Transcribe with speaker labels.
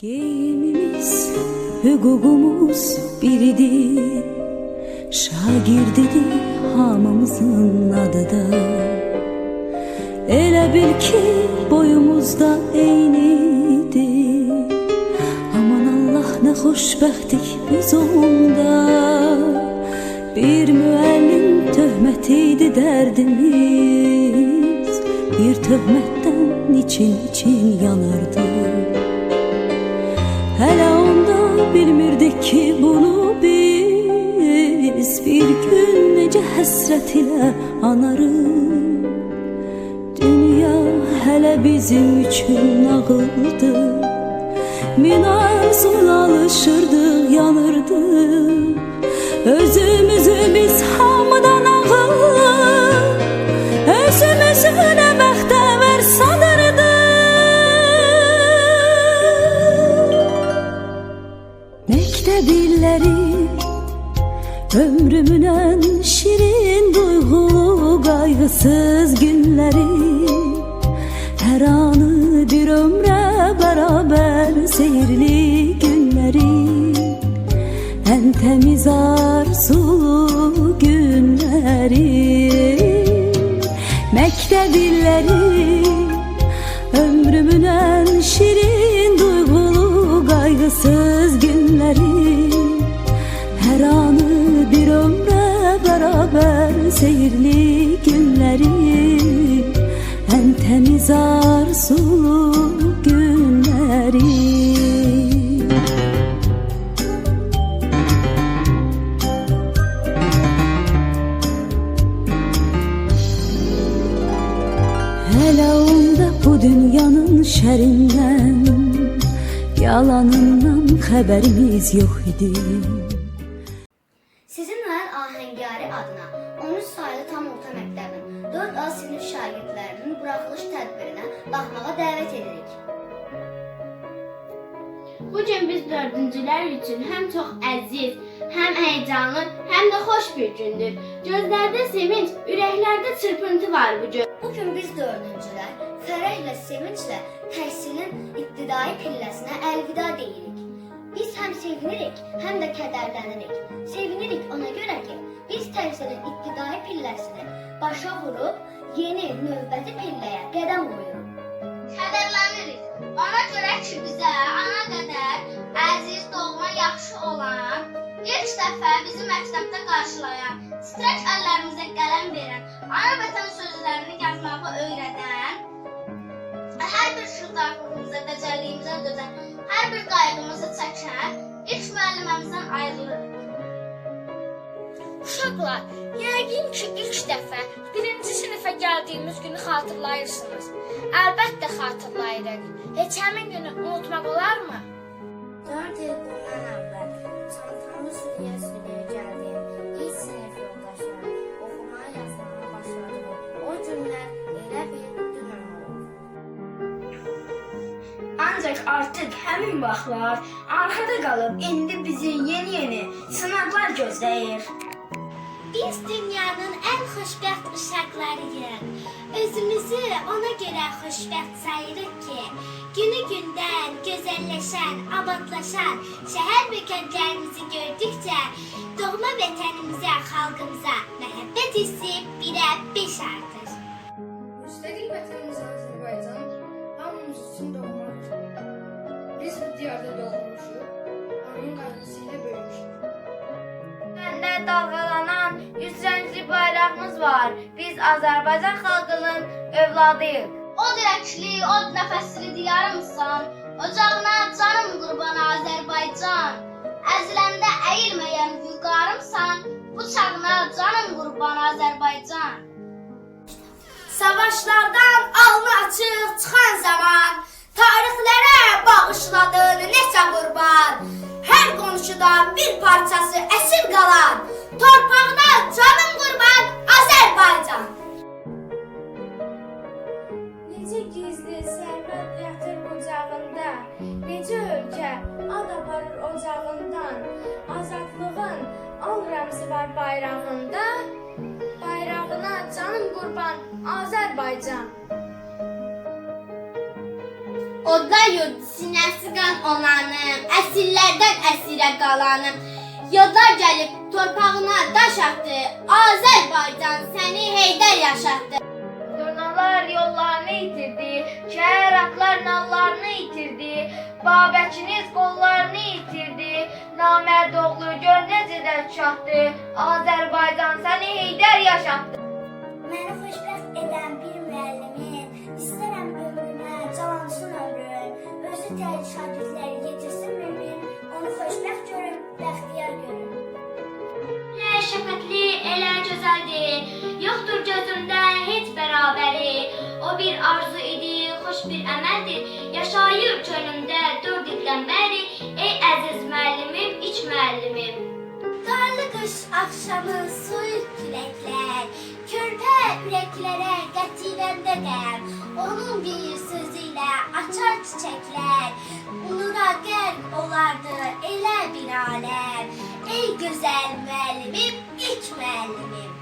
Speaker 1: Geyimimiz, hüququmuz biridir. Şagirdidir hamımızın adı da. Elə bil ki boyumuzda eynidir Aman Allah ne xoşbəxtdik biz onda. Bir müəllim töhmətiydi dərdimiz. Bir töhmətdən için için yanardı Hele onda bilmirdik ki bunu biz. Bir gün nece həsrət ilə anarıq Dünya hele bizim üçün nağıldı Min arzuyla alışırdıq, Ömrümün en şirin duygulu kaygısız günleri. Her anı bir ömre beraber seyirli günleri. En temiz arzulu günleri. Mektep illeri Ömrümün en şirin duygulu kaygısız günleri seyirli günleri. En temiz arzulu günleri. Hele onda bu dünyanın şerinden Yalanından haberimiz yok idi
Speaker 2: baxmağa dəvət edirik.
Speaker 3: Bu gün biz dördüncülər üçün həm çox əziz, həm həyecanlı, həm də xoş bir gündür. Gözlərdə sevinç, ürəklərdə çırpıntı var bu gün.
Speaker 2: Bu gün biz dördüncülər fərəhlə, sevinclə təhsilin ibtidai pilləsinə əlvida deyirik. Biz həm sevinirik, həm də kədərlənirik. Sevinirik ona görə ki, biz təhsilin ibtidai pilləsini başa vurub yeni növbəti pilləyə qədəm qoyuruq.
Speaker 3: Kədərlənirik. Ona görə ki, bizə ana qədər əziz, doğma, yaxşı olan, ilk dəfə bizi məktəbdə qarşılayan, titrək əllərimizə qələm verən, ana vətən sözlərini yazmağı öyrədən, hər bir şırdaklığımıza,
Speaker 4: Uşaqlar, yəqin ki, ilk dəfə birinci sinifə gəldiyimiz günü xatırlayırsınız. Əlbəttə xatırlayırıq. Heç həmin günü unutmaq olarmı?
Speaker 5: Dört il bundan əvvəl çantamı sürüyə sürüyə gəldiyim ilk sinif yoldaşlarım oxumağa yazmağa başladığım o günlər elə bir dünən oldu.
Speaker 4: Ancaq artıq həmin vaxtlar arxada qalıb indi bizi yeni-yeni sınaqlar gözləyir.
Speaker 6: Biz dünyanın en xoşbəxt uşaqlarıyıq. Özümüzü ona görə xoşbəxt sayırıq ki, günü gündən gözəlləşən, abadlaşan şəhər və kəndlərimizi gördükcə doğma vətənimizə, xalqımıza məhəbbət hissi birə beş artır.
Speaker 7: Müstəqil vətənimiz Azərbaycan hamımız üçün doğmadır. Biz bu diyarda doğmuşuq, onun qayğısı ilə böyümüşük.
Speaker 3: Səndə dalğalanan yüz rəngli bayrağımız var. Biz Azərbaycan xalqının övladıyıq. O dirəkli, o nəfəsli diyarımsan. Ocağına canım qurban Azərbaycan. Əziləndə əyilməyən vüqarımsan. Bu çağına canım qurban Azərbaycan.
Speaker 4: Savaşlardan alnı açıq çıxan zaman tarixlərə bağışladın neçə qurban. Hər qonşuda bir parçası
Speaker 5: ölkə ad aparır ocağından, azadlığın al rəmzi var bayrağında, bayrağına canım qurban Azərbaycan.
Speaker 3: Odlar yurdu sinəsi qan olanım, əsirlərdən əsirə qalanım. Yodlar gəlib torpağına daş atdı, Azərbaycan səni Heydər yaşatdı.
Speaker 8: Babəkiniz qollarını itirdi, namərd oğlu gör necə də çatdı, Azərbaycan səni
Speaker 3: yaşayır çölümdə dörd ildən bəri. Ey əziz müəllimim, iç müəllimim.
Speaker 6: Qarlı qış axşamı soyuq küləklər, körpə ürəklərə qətirəndə qəm. Onun bir sözü ilə açar çiçəklər, nura qərq olardı elə bir aləm. Ey gözəl müəllimim, ilk müəllimim.